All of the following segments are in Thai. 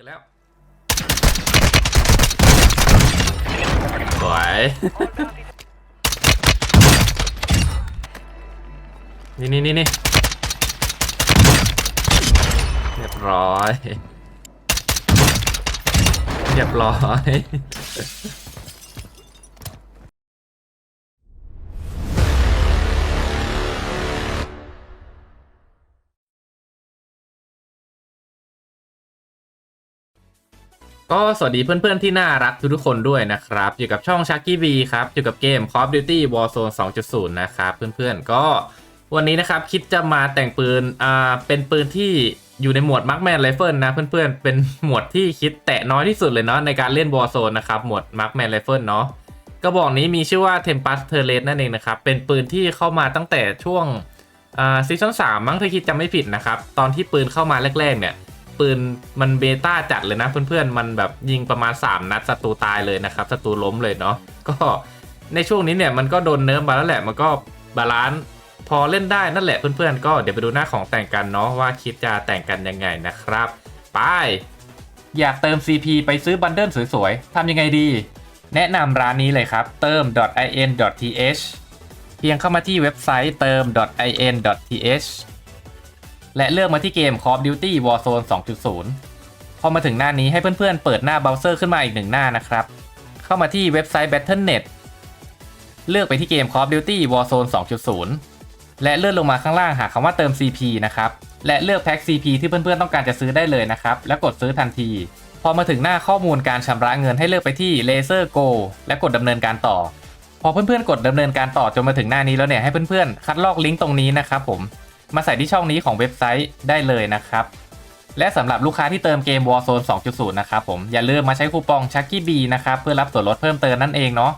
จอแล้วสวยนี่นี่นี่นี่เรียบร้อย เรียบร้อย ก็สวัสดีเพื่อนๆที่น่ารักทุกๆคนด้วยนะครับ อยู่กับช่อง s h a k กี้ V ครับ อยู่กับเกม Call of Duty Warzone 2.0 นะครับ เพื่อนๆก็วันนี้นะครับคิดจะมาแต่งปืนอ่าเป็นปืนที่อยู่ในหมวด Markman Rifle นะเพื่อนๆ เป็นหมวดที่คิดแตะน้อยที่สุดเลยเนาะในการเล่น Warzone นะครับหมวด Markman Rifle เนาะกระบอกนี้มีชื่อว่า Tempest t e r r e t นั่นเองนะครับ เป็นปืนที่เข้ามาตั้งแต่ช่วงอ่าซีซั่นสามมั้งถ้าคิดจำไม่ผิดนะครับ ตอนที่ปืนเข้ามาแรกๆเนี่ย ปืนมันเบต้าจัดเลยนะเพื่อนๆ มันแบบยิงประมาณ 3 นัดศัตรูตายเลยนะครับศัตรูล้มเลยเนาะก็ในช่วงนี้เนี่ยมันก็โดนเนิร์ฟมาแล้วแหละมันก็บาลานซ์พอเล่นได้นั่นแหละเพื่อนๆ ก็เดี๋ยวไปดูหน้าของแต่งกันเนาะว่าคิดจะแต่งกันยังไงนะครับ ไป อยากเติม CP ไปซื้อบันเดิลสวยๆทำยังไงดี แนะนำร้านนี้เลยครับ เติม .in.th เพียงเข้ามาที่เว็บไซต์เติม .in.th และเลือกมาที่เกม Call of Duty Warzone 2.0 พอมาถึงหน้านี้ให้เพื่อนๆ เปิดหน้าเบราว์เซอร์ขึ้นมาอีกหนึ่งหน้านะครับ เข้ามาที่เว็บไซต์ Battle.net เลือกไปที่เกม Call of Duty Warzone 2.0 และเลื่อนลงมาข้างล่างหาคำว่าเติม CP นะครับ และเลือกแพ็ค CP ที่เพื่อนๆ ต้องการจะซื้อได้เลยนะครับ แล้วกดซื้อทันที พอมาถึงหน้าข้อมูลการชำระเงินให้เลือกไปที่ Laser Go และกดดำเนินการต่อ พอเพื่อนๆ กดดำเนินการต่อจนมาถึงหน้านี้แล้วเนี่ยให้เพื่อนๆ คัดลอกลิงก์ตรงนี้นะครับผม มาใส่ที่ช่องนี้ของเว็บไซต์ได้เลยนะครับ และสำหรับลูกค้าที่เติมเกม Warzone 2.0 นะครับผมอย่าลืมมาใช้คูปอง Chucky B นะครับเพื่อรับส่วนลดเพิ่มเติมนั่นเองเนาะ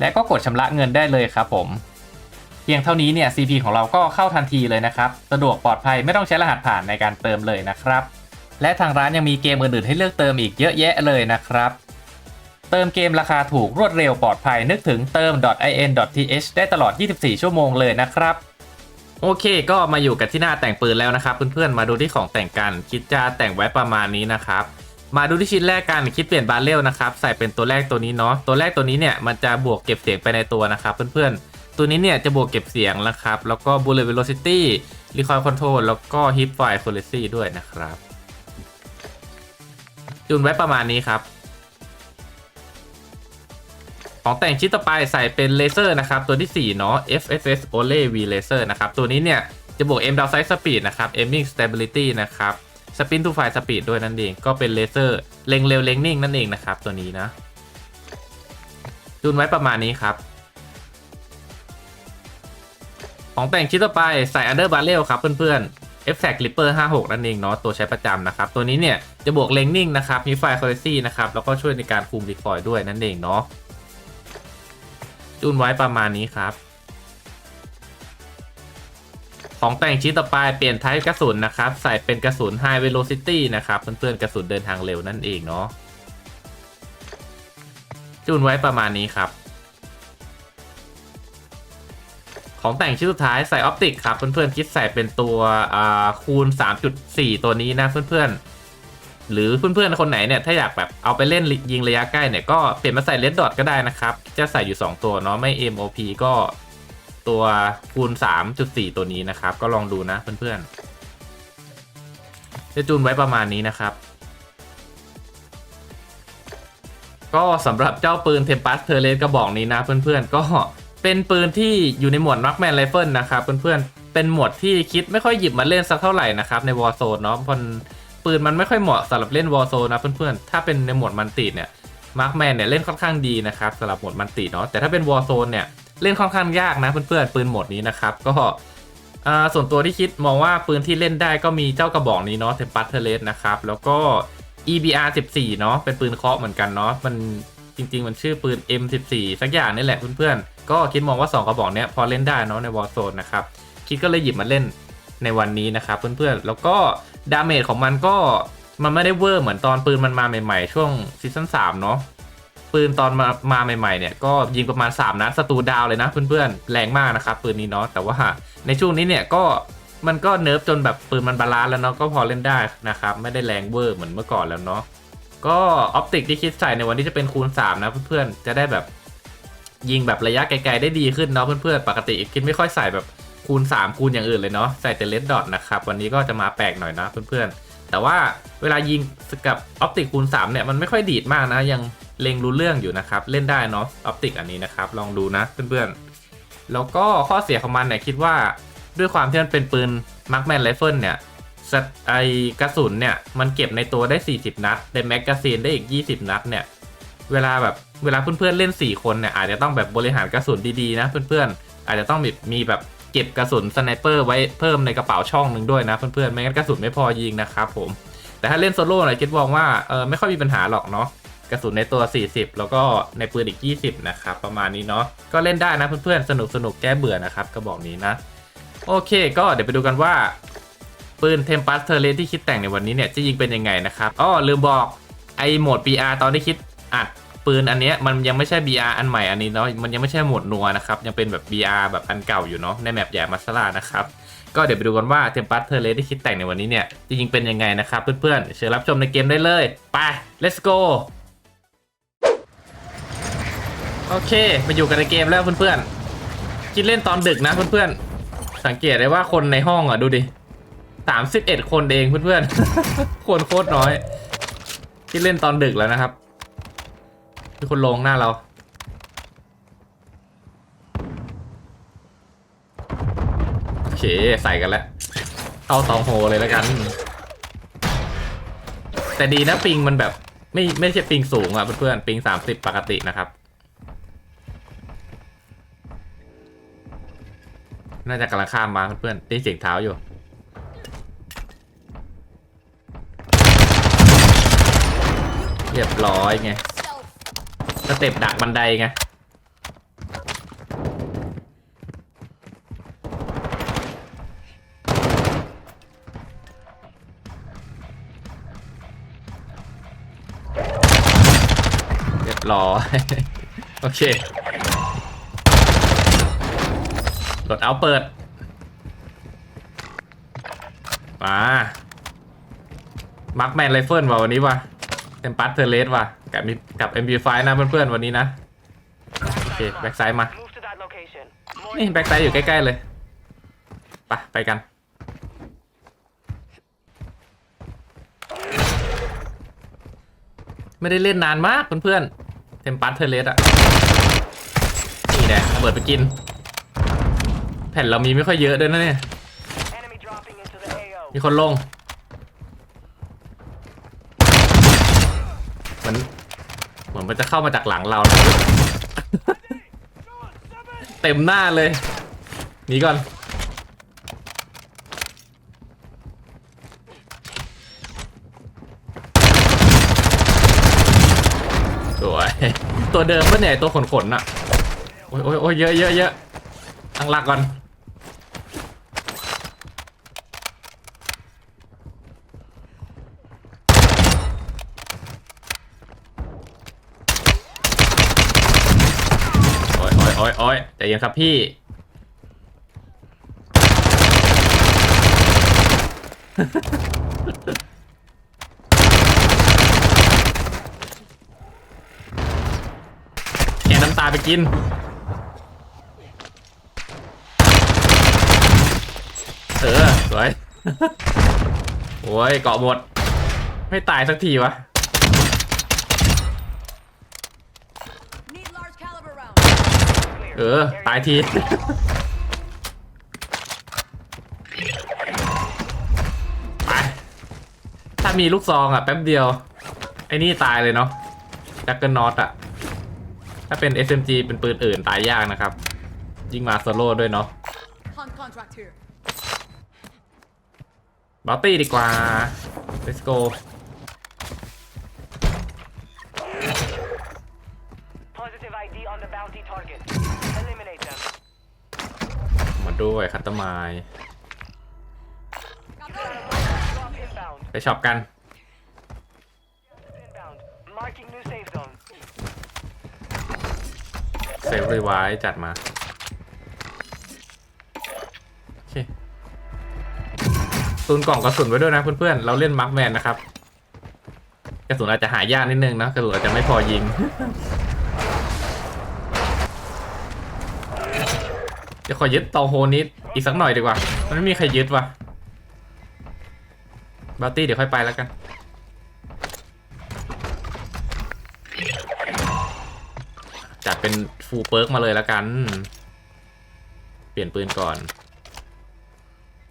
และก็กดชำระเงินได้เลยครับผมเพียงเท่านี้เนี่ย CP ของเราก็เข้าทันทีเลยนะครับ สะดวกปลอดภัยไม่ต้องใช้รหัสผ่านในการเติมเลยนะครับ และทางร้านยังมีเกมอื่นๆให้เลือกเติมอีกเยอะแยะเลยนะครับ เติมเกมราคาถูกรวดเร็วปลอดภัยนึกถึงเติม .in.th ได้ตลอด 24 ชั่วโมงเลยนะครับ โอเค ก็มาอยู่กับที่หน้าแต่งปืนแล้วนะครับ เพื่อนๆ มาดูที่ของแต่งกัน คิดจะแต่งไว้ประมาณนี้นะครับ มาดูที่ชิ้นแรกกัน คิดเปลี่ยนบาร์เรลนะครับ ใส่เป็นตัวแรกตัวนี้เนาะ ตัวแรกตัวนี้เนี่ยมันจะบวกเก็บเสียงไปในตัวนะครับ เพื่อนๆ ตัวนี้เนี่ยจะบวกเก็บเสียงนะครับ แล้วก็ bullet velocity recoil control แล้วก็ hip fire accuracy ด้วยนะครับจูนไว้ประมาณนี้ครับ ของแต่งชิ้นต่อไปใส่เป็นเลเซอร์นะครับตัวที่ 4 เนาะ FSS Ole V Laser นะครับ ตัวนี้เนี่ยจะบวก M Down Sight Speed นะครับ Aiming Stability นะครับ Spin to Fire Speed ด้วยนั่นเองก็เป็นเลเซอร์เล็งเร็วเล็งนิ่งนั่นเองนะครับ ตัวนี้นะจูนไว้ประมาณนี้ครับ ของแต่งชิ้นต่อไปใส่ Under Barrel ครับเพื่อนๆ f f a c t Clipper 56 นั่นเองเนาะตัวใช้ประจำนะครับ ตัวนี้เนี่ยจะบวกเลงนิ่งนะครับ มี Fire Accuracy นะครับ แล้วก็ช่วยในการคุมดีคอยด้วยนั่นเองเนาะ จูนไว้ประมาณนี้ครับ ของแต่งชิ้นต่อไปเปลี่ยนไทป์กระสุนนะครับ ใส่เป็นกระสุน High Velocity นะครับ เพื่อนๆกระสุนเดินทางเร็วนั่นเองเนาะจูนไว้ประมาณนี้ครับ ของแต่งชิ้นสุดท้ายใส่ออปติกครับ เพื่อนๆคิดใส่เป็นตัวคูณ 3.4 ตัวนี้นะเพื่อนๆ หรือเพื่อนๆคนไหนเนี่ยถ้าอยากแบบเอาไปเล่นยิงระยะใกล้เนี่ยก็เปลี่ยนมาใส่เลดดอทก็ได้นะครับ จะใส่อยู่ 2 ตัวเนาะไม่ MOP ก็ตัวคูณ 3.4 ตัวนี้นะครับ ก็ลองดูนะเพื่อนๆจะจูนไว้ประมาณนี้นะครับ ก็สำหรับเจ้าปืน Tempest t e r r e t กระบอกนี้นะเพื่อนๆก็เป็นปืนที่อยู่ในหมวด Markman Rifle นะครับเพื่อนๆเป็นหมวดที่คิดไม่ค่อยหยิบมาเล่นสักเท่าไหร่นะครับใน Warzone เนาะเพราะ ปืนมันไม่ค่อยเหมาะสำหรับเล่น Warzone นะเพื่อนๆ ถ้าเป็นในหมวดมันติเนี่ย Markman เนี่ยเล่นค่อนข้างดีนะครับสำหรับหมวดมันติเนาะแต่ถ้าเป็น Warzone เนี่ยเล่นค่อนข้างยากนะเพื่อนๆปืนโหมดนี้นะครับก็อ่าส่วนตัวที่คิดมองว่าปืนที่เล่นได้ก็มีเจ้ากระบอกนี้เนาะ Tempest t e r r e t นะครับแล้วก็ EBR 14เนาะเป็นปืนเคาะเหมือนกันเนาะมันจริง ๆ มันชื่อปืน M14 สักอย่างนี่แหละเพื่อนๆ ก็คิดมองว่า 2 กระบอกเนี้ยพอเล่นได้เนาะใน Warzone นะครับคิดก็เลยหยิบมาเล่นในวันนี้นะครับเพื่อนๆ แล้วก็ ดาเมจของมันก็มันไม่ได้เวอร์เหมือนตอนปืนมันมาใหม่ๆ ช่วงซีซั่น3เนาะปืนตอนมามาใหม่ๆเนี่ยก็ยิงประมาณ 3 นัดศัตรูดาวเลยนะเพื่อนๆ แรงมากนะครับ ปืนนี้เนาะแต่ว่าในช่วงนี้เนี่ยก็มันก็เนิร์ฟจนแบบปืนมันบาลานซ์แล้วเนาะก็พอเล่นได้นะครับ ไม่ได้แรงเวอร์เหมือนเมื่อก่อนแล้วเนาะก็ออปติกที่คิดใส่ในวันนี้จะเป็นคูณ 3 นะเพื่อนๆ จะได้แบบยิงแบบระยะไกลๆได้ดีขึ้นเนาะเพื่อนๆ ปกติคิดไม่ค่อยใส่แบบ คูณ 3 คูณอย่างอื่นเลยเนาะใส่แต่เลดดอทนะครับวันนี้ก็จะมาแปลกหน่อยนะเพื่อนๆ แต่ว่าเวลายิงกับออปติกคูณ3เนี่ยมันไม่ค่อยดีดมากนะยังเล็งรู้เรื่องอยู่นะครับเล่นได้เนาะออปติกอันนี้นะครับลองดูนะเพื่อนๆ แล้วก็ข้อเสียของมันเนี่ยคิดว่าด้วยความที่มันเป็นปืนมาร์กแมนไรเฟิลเนี่ยสตไอกระสุนเนี่ยมันเก็บในตัวได้ 40 นัดในแมกกาซีนได้อีก 20 นัดเนี่ยเวลาแบบเวลาเพื่อนๆเล่น 4 คนเนี่ยอาจจะต้องแบบบริหารกระสุนดีๆนะเพื่อนๆอาจจะต้องมีมีแบบ เก็บกระสุนสไนเปอร์ไว้เพิ่มในกระเป๋าช่องหนึ่งด้วยนะเพื่อนๆ ไม่งั้นกระสุนไม่พอยิงนะครับผม แต่ถ้าเล่นโซโล่เนี่ยคิดว่าเออไม่ค่อยมีปัญหาหรอกเนาะกระสุนในตัว 40 แล้วก็ในปืนอีก 20 นะครับ ประมาณนี้เนาะก็เล่นได้นะเพื่อนๆ สนุกสนุกแก้เบื่อนะครับกระบอกนี้นะ โอเค ก็เดี๋ยวไปดูกันว่า ปืนเทมปัสเทเลที่คิดแต่งในวันนี้เนี่ยจะยิงเป็นยังไงนะครับอ้อลืมบอกไอโหมด BR ตอนที่คิดอัด ปืนอันเนี้ยมันยังไม่ใช่ BR อันใหม่อันนี้เนาะมันยังไม่ใช่หมดนัวนะครับ ยังเป็นแบบ BR แบบอันเก่าอยู่เนาะในแมปใหญ่มาสลานะครับ ก็เดี๋ยวไปดูกันว่าเทมปัสเทเลที่คิดแต่งในวันนี้เนี่ยจะยิงๆเป็นยังไงนะครับเพื่อนๆ เชิญรับชมในเกมได้เลย ไป let's go โอเคมาอยู่กันในเกมแล้วเพื่อนๆคิดเล่นตอนดึกนะเพื่อนๆ สังเกตได้ว่าคนในห้องอะดูดิสามสิบเอ็ดคนเองเพื่อนๆคนโคตรน้อยคิดเล่นตอนดึกแล้วนะครับ มีคนลงหน้าเรา โอเค ใส่กันแล้ว เข้าตองโฮเลยแล้วกัน แต่ดีนะปิงมันแบบ ไม่ไม่ใช่ปิงสูงอะเพื่อนๆปิงสามสิบปกตินะครับ น่าจะกำลังข้ามมาเพื่อนๆได้เสียงเท้าอยู่เรียบร้อยไง สเต็ปดักบันไดไงเรียบร้อยโอเคโหลดเอาเปิด มามาร์คแมนไรเฟิลว่ะวันนี้ว่ะ เต็มปัสเทเลสว่ะกับมีกับ MP5 นะเพื่อนๆวันนี้นะ โอเค แบ็กไซด์มา นี่ แบ็กไซด์อยู่ใกล้ ๆ เลย ไป ไปกัน ไม่ได้เล่นนานมากเพื่อนๆเทมปัสเทเลสอะนี่แหละเบิดไปกิน แผ่นเรามีไม่ค่อยเยอะด้วยนะเนี่ย มีคนลง เหมือน เห มือนมันจะเข้ามาจากหลังเรานะเต็มหน้าเลยหนีก่อนสวยตัวเดิมปะเนี่ยตัวขนขนๆอะโอ้ยโอ้ยโอ้ยเยอะเยอะเยอะตั้งหลักก่อน โอ้ยโอ้ยโอ้ ยโอ้ยใจเย็นครับพี่ แกน้ำตาไปกิน เออสวย โอ้ยเกาะหมด ไม่ตายสักทีวะ เออ ตายทีไปถ้ามีลูกซองอะแป๊บเดียว ไอ้นี่ตายเลยเนาะจักเกิลน็อตอะ ถ้าเป็น SMG เป็นปืนอื่นตายยากนะครับ ยิ่งมาโซโล่ด้วยเนาะ Hunt contract here. บอตตี้ดีกว่า let's go ด้วยคัตเตอร์ไมล์ไปช็อปกัน เซฟรีไวท์จัดมา โอเคตุนกล่องกระสุนไว้ด้วยนะเพื่อนๆ เราเล่นมาร์คแมนนะครับ กระสุนอาจจะหายากนิดนึงนะกระสุนอาจจะไม่พอยิง จะขอยึดตองโฮนิดอีกสักหน่อยดีกว่า มันไม่มีใครยึดว่ะบาร์ตี้เดี๋ยวค่อยไปแล้วกัน จัดเป็นฟูลเปิร์กมาเลยแล้วกัน เปลี่ยนปืนก่อน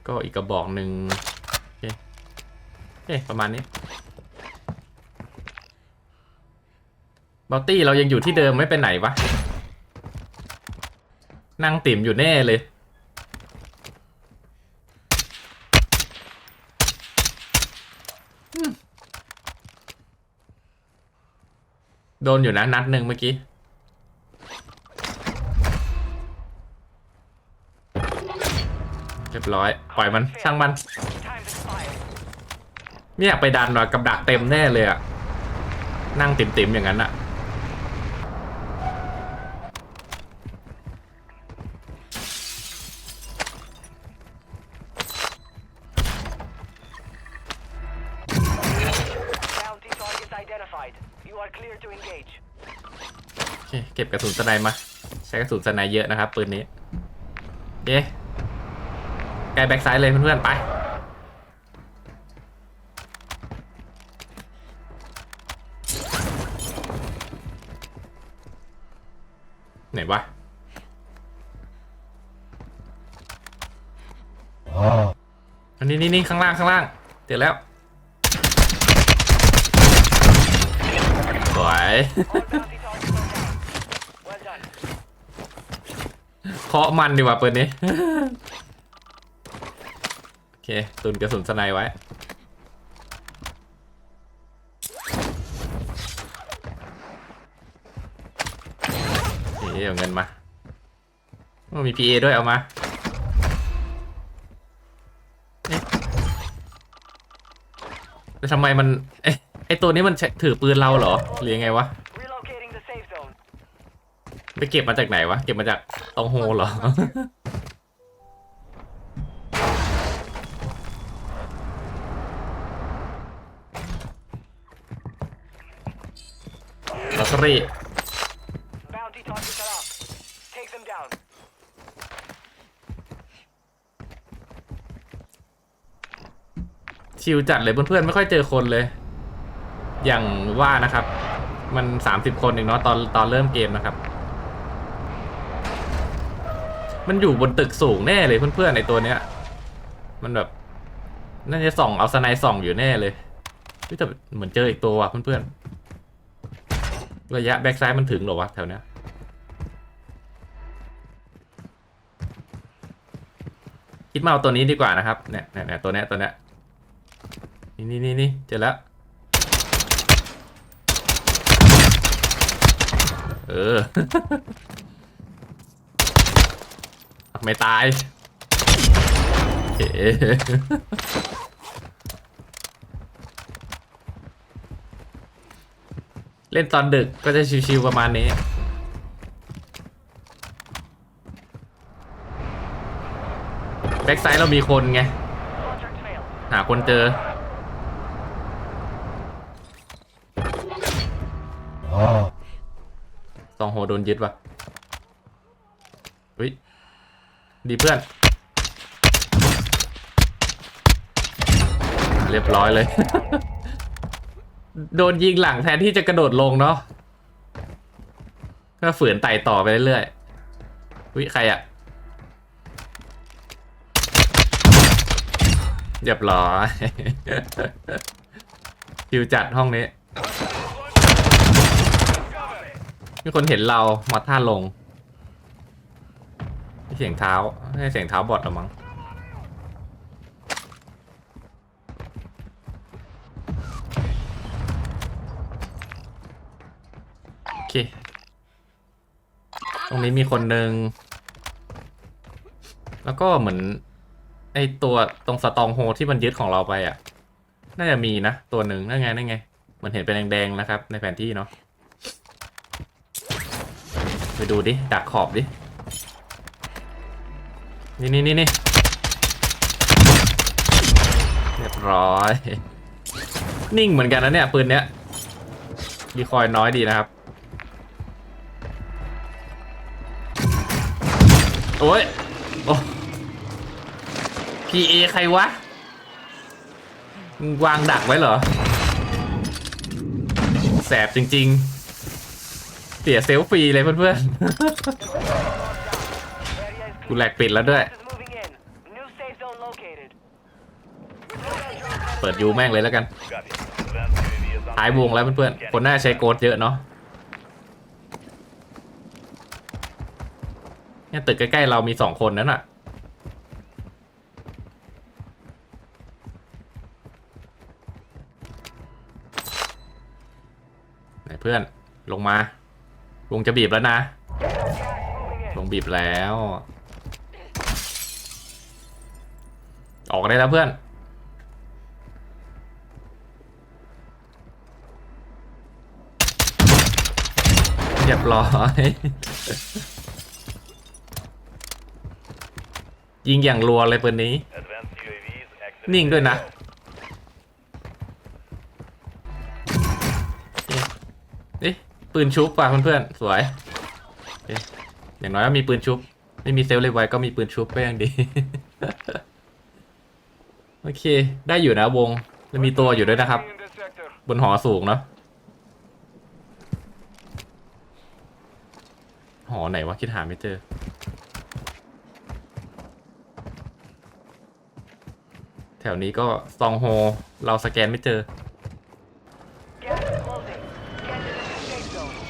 ก็อีกกระบอกหนึ่งโอเอเคประมาณนี้บอตตี้เรายังอยู่ที่เดิมไม่ไปไหนวะ นั่งติ่มอยู่แน่เลย โดนอยู่นะ นัดหนึ่งเมื่อกี้ เรียบร้อย ปล่อยมัน ช่างมัน ไม่อยากไปดันว่ะกับดักเต็มแน่เลยอะนั่งติ่มๆอย่างนั้นอะ โอเคเก็บกระสุนสไนมา ใช้กระสุนสไนเยอะนะครับปืนนี้เย้ใกลแบ็กไซด์เลยเพื่อนๆไปไหนวะอันนี้นี่นี่ข้างล่างข้างล่างเจอแล้ว วย เคาะมันดีกว่าปืนนี้ โอเค ตุนกระสุนสไนไว้นี่เอาเงินมาโอ้มี PA ด้วยเอามาแล้วทำไมมัน เอ๊ะ ไอตัวนี้มันใช้ถือปืนเราเหรอหรือยังไงวะ Relocating the safe zone. ไปเก็บมาจากไหนวะ เก็บมาจากตองโฮเหรอ ลอตเตอรี่ Bounty targets are up. Take them down. ชิลจัดเลยเพื่อนๆ ไม่ค่อยเจอคนเลย อย่างว่านะครับ มันสามสิบคนเองเนาะตอนตอนเริ่มเกมนะครับ มันอยู่บนตึกสูงแน่เลยเพื่อนๆในตัวเนี้ย มันแบบน่าจะส่องเอาสไนด์ส่องอยู่แน่เลยเฮ้ยแต่เหมือนเจออีกตัวว่ะเพื่อนๆระยะแบ็กไซด์มันถึงหรอวะแถวเนี้ยคิดมาเอาตัวนี้ดีกว่านะครับเนี่ยเนี่ยเนี่ยตัวเนี้ยตัวเนี้ยนี่นี่นี่เจอแล้ว เออ ไม่ตายเอ๋เล่นตอนดึกก็จะชิวๆประมาณนี้ แบ็กไซด์เรามีคนไง หาคนเจอ ซองโฮโดนยึดว่ะอุ้ยดีเพื่อน เรียบร้อยเลย โดนยิงหลังแทนที่จะกระโดดลงเนาะก็ฝืนไต่ต่อไปเรื่อยๆวิใครอะเรียบร้อยคิวจัดห้องนี้ มีคนเห็นเรามอท่าลงเสียงเท้าไม่ใช่เสียงเท้าบอดหรอมั้งโอเค ตรงนี้มีคนหนึ่ง แล้วก็เหมือนไอตัวตรงสตองโฮที่มันยึดของเราไปอะ น่าจะมีนะ ตัวหนึ่งนั่นไงนั่นไงเหมือนเห็นเป็นแดงๆนะครับ ในแผนที่เนาะ ไปดูดิ ดักขอบดิ นี่นี่นี่นี่เรียบร้อย นิ่งเหมือนกันนะเนี่ย ปืนเนี้ยรีคอยน้อยดีนะครับ โอ้ย โอ้ PA ใครวะ วางดักไว้เหรอ แสบจริง ๆ เสียเซลฟรีเลยเพื่อน Area is ๆกู clear. แหลกปิดแล้วด้วย Gas is moving in. New safe zone located. เปิดยูแม่งเลยแล้วกัน Copy. Advanced UAV is on ท้ายวงแล้วเพื่อนๆ คนน่าใช้โกดเยอะเนาะเนี่ยตึกใกล้ๆเรามีสองคนนั้นอะไหนเพื่อนลงมา วงจะบีบแล้วนะ Gas moving in. ลงบีบแล้ว ออกได้แล้วเพื่อน เรียบร้อยยิงอย่างรัวเลยปืนนี้ นิ่งด้วยนะ ปืนชุบป่ะเพื่อนๆสวยอเคอย่างน้อยก็มีปืนชุบ ไม่มีเซลล์เลยไว้ก็มีปืนชุบก็ยังดี โอเค ได้อยู่นะวงแล้วมีตัวอยู่ด้วยนะครับ บนหอสูงเนาะหอไหนวะคิดหาไม่เจอแถวนี้ก็ซองโฮ เราสแกนไม่เจอ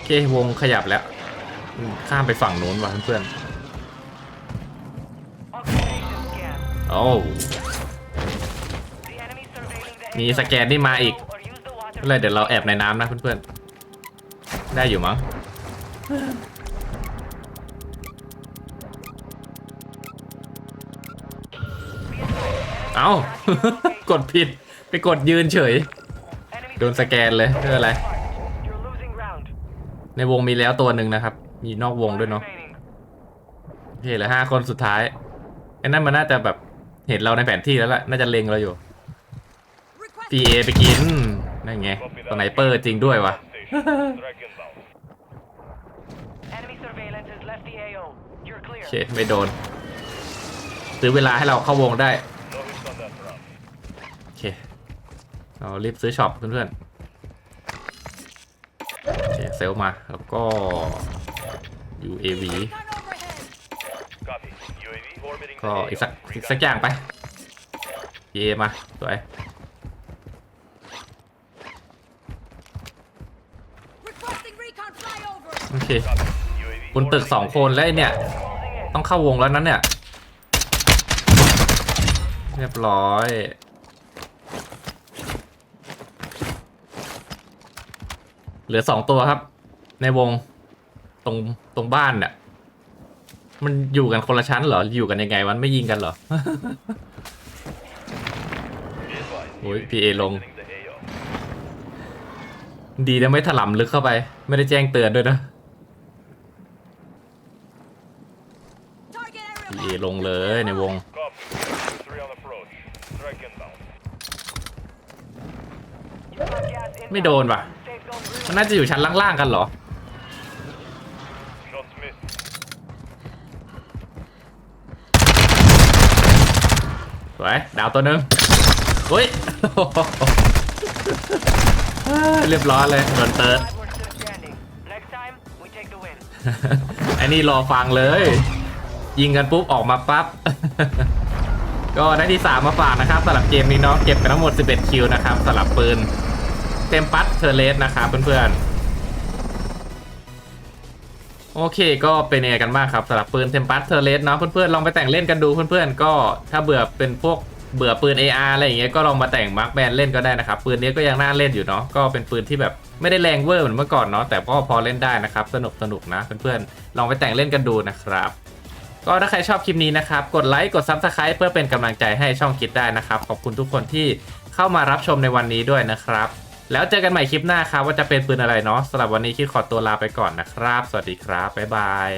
เควงขยับแล้ว ข้ามไปฝั่งนู้นว่ะเพื่อนๆโอ้มีสแกนนี่มาอีก Or use the water. ไม่เป็นไรเดี๋ยวเราแอบในน้ำนะเพื่อนๆ ได้อยู่มั้งเอ้ากดผิด ไปกดยืนเฉย โดนสแกนเลยไม่เป็นไร ในวงมีแล้วตัวหนึ่งนะครับ มีนอกวงด้วยเนาะโอเคเหลือห้าคนสุดท้ายไอ้นั่นมันน่าจะแบบเห็นเราในแผนที่แล้วล่ะน่าจะเล็งเราอยู่ PA ไปกินนั่นไงสไนเปอร์จริงด้วยวะโอเคไม่โดน ซื้อเวลาให้เราเข้าวงได้ โอเค เรารีบซื้อช็อปเพื่อนๆ เซลมา แล้วก็ UAV ก็อีกสักอีกสักอย่างไป เยมา สวยโอเคบนตึกสองคนแล้วไอเนี่ย ต้องเข้าวงแล้วนั้นเนี่ย เรียบร้อย เหลือสองตัวครับ ในวงตรงตรงบ้านเนี่ยมันอยู่กันคนละชั้นเหรอ อยู่กันยังไงวันไม่ยิงกันเหรอ Be advised. Ôi, UAV PA lông. exiting the AO. ดีนะไม่ถล่ำลึกเข้าไป ไม่ได้แจ้งเตือนด้วยนะ Target area พีเอ marked. ลงเลยในวง Copy. Three on approach. Strike inbound. You got gas inbound. ไม่โดนว่ะ Safe zone มันน่าจะอยู่ชั้นล่างๆกันเหรอ สวยดาวตัวหนึ่งเฮ้ยเรียบร้อยเลยโดนเติร์ดอ้นี่รอฟังเลย ยิงกันปุ๊บออกมาปั๊บ ก็ได้ที่ 3 มาฝากนะครับสำหรับเกมนี้เนาะเก็บไปทั้งหมด 11 คิวนะครับสำหรับปืน เต็มปัดเทอร์เลสนะครับเพื่อนๆ โอเคก็เป็นยังไงกันบ้างครับสำหรับปืนเทมปัสเทอร์เลสเนาะเพื่อนๆลองไปแต่งเล่นกันดูเพื่อนๆก็ถ้าเบื่อเป็นพวกเบื่อปืน AR อะไรอย่างเงี้ยก็ลองมาแต่งมาร์คแบนเล่นก็ได้นะครับ ปืนนี้ก็ยังน่าเล่นอยู่เนาะก็เป็นปืนที่แบบไม่ได้แรงเวอร์เหมือนเมื่อก่อนเนาะแต่ก็พอเล่นได้นะครับ สนุกสนุกนะเพื่อนๆลองไปแต่งเล่นกันดูนะครับ ก็ถ้าใครชอบคลิปนี้นะครับ กดไลค์กด Subscribe เพื่อเป็นกำลังใจให้ช่องคิดได้นะครับ ขอบคุณทุกคนที่เข้ามารับชมในวันนี้ด้วยนะครับ แล้วเจอกันใหม่คลิปหน้าครับว่าจะเป็นปืนอะไรเนาะสำหรับวันนี้คิดขอตัวลาไปก่อนนะครับ สวัสดีครับบ๊ายบาย